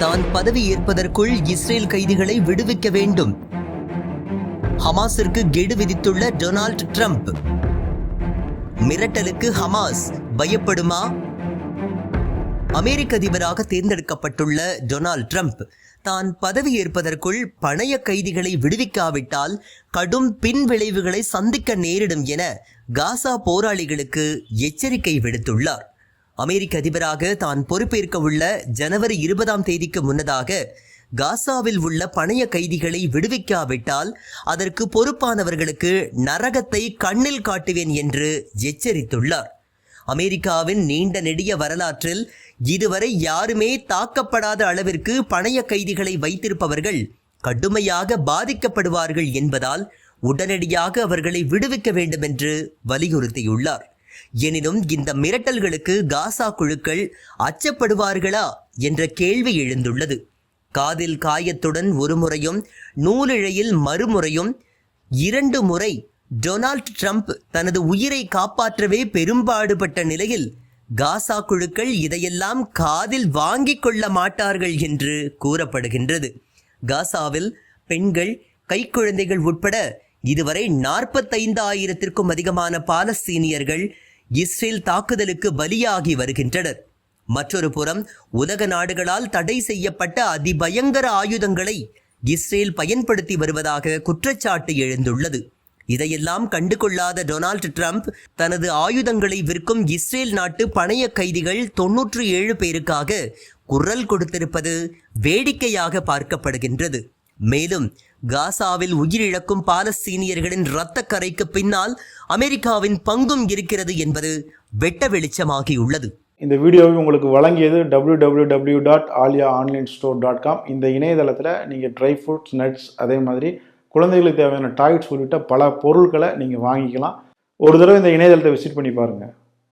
தான் பதவி ஏற்பதற்குள் இஸ்ரேல் கைதிகளை விடுவிக்க வேண்டும். ஹமாஸிற்கு கெடு விதித்துள்ள டொனால்ட் ட்ரம்ப். மிரட்டலுக்கு ஹமாஸ் பயப்படுமா? அமெரிக்க அதிபராக தேர்ந்தெடுக்கப்பட்டுள்ள டொனால்ட் ட்ரம்ப் தான் பதவியேற்பதற்குள் பணைய கைதிகளை விடுவிக்காவிட்டால் கடும் பின் விளைவுகளை சந்திக்க நேரிடும் என காசா போராளிகளுக்கு எச்சரிக்கை விடுத்துள்ளார். அமெரிக்க அதிபராக தான் பொறுப்பேற்க உள்ள ஜனவரி இருபதாம் தேதிக்கு முன்னதாக காசாவில் உள்ள பணைய கைதிகளை விடுவிக்காவிட்டால் அதற்கு பொறுப்பானவர்களுக்கு நரகத்தை கண்ணில் காட்டுவேன் என்று எச்சரித்துள்ளார். அமெரிக்காவின் நீண்ட நெடிய வரலாற்றில் இதுவரை யாருமே தாக்கப்படாத அளவிற்கு பணைய கைதிகளை வைத்திருப்பவர்கள் கடுமையாக பாதிக்கப்படுவார்கள் என்பதால் உடனடியாக அவர்களை விடுவிக்க வேண்டும் என்று வலியுறுத்தியுள்ளார். எனினும் இந்த மிரட்டல்களுக்கு காசா குழுக்கள் அச்சப்படுவார்களா என்ற கேள்வி எழுந்துள்ளது. காதில் காயத்துடன் ஒரு முறையும் நூலிழையில் மறுமுறையும் இரண்டு முறை டொனால்ட் ட்ரம்ப் தனது உயிரை காப்பாற்றவே பெரும்பாடுபட்ட நிலையில் காசா குழுக்கள் இதையெல்லாம் காதில் வாங்கிக் கொள்ள மாட்டார்கள் என்று கூறப்படுகின்றது. காசாவில் பெண்கள் கைக்குழந்தைகள் உட்பட இதுவரை நாற்பத்தைந்து ஆயிரத்திற்கும் அதிகமான பாலஸ்தீனியர்கள் இஸ்ரேல் தாக்குதலுக்கு பலியாகி வருகின்றனர். மற்றொரு புறம் உலக நாடுகளால் தடை செய்யப்பட்ட அதிபயங்கர ஆயுதங்களை இஸ்ரேல் பயன்படுத்தி வருவதாக குற்றச்சாட்டு எழுந்துள்ளது. இதையெல்லாம் கண்டுகொள்ளாத டொனால்ட் ட்ரம்ப் தனது ஆயுதங்களை விற்கும் இஸ்ரேல் நாட்டு பணைய கைதிகள் தொன்னூற்று ஏழு பேருக்காக குரல் கொடுத்திருப்பது வேடிக்கையாக பார்க்கப்படுகின்றது. மேலும் காசாவில் உயிரிழக்கும் பாலஸ்தீனியர்களின் இரத்தக்கரைக்கு பின்னால் அமெரிக்காவின் பங்கும் இருக்கிறது என்பது வெட்ட வெளிச்சமாகியுள்ளது. இந்த வீடியோவை உங்களுக்கு வழங்கியது www.alia dot Alia online store dot com இந்த இணையதளத்தில் நீங்கள் ட்ரை ஃப்ரூட்ஸ் நட்ஸ் அதே மாதிரி குழந்தைகளுக்கு தேவையான டாய்ஸ் உள்ளிட்ட பல பொருட்களை நீங்கள் வாங்கிக்கலாம். ஒரு தடவை இந்த இணையதளத்தை விசிட் பண்ணி பாருங்கள்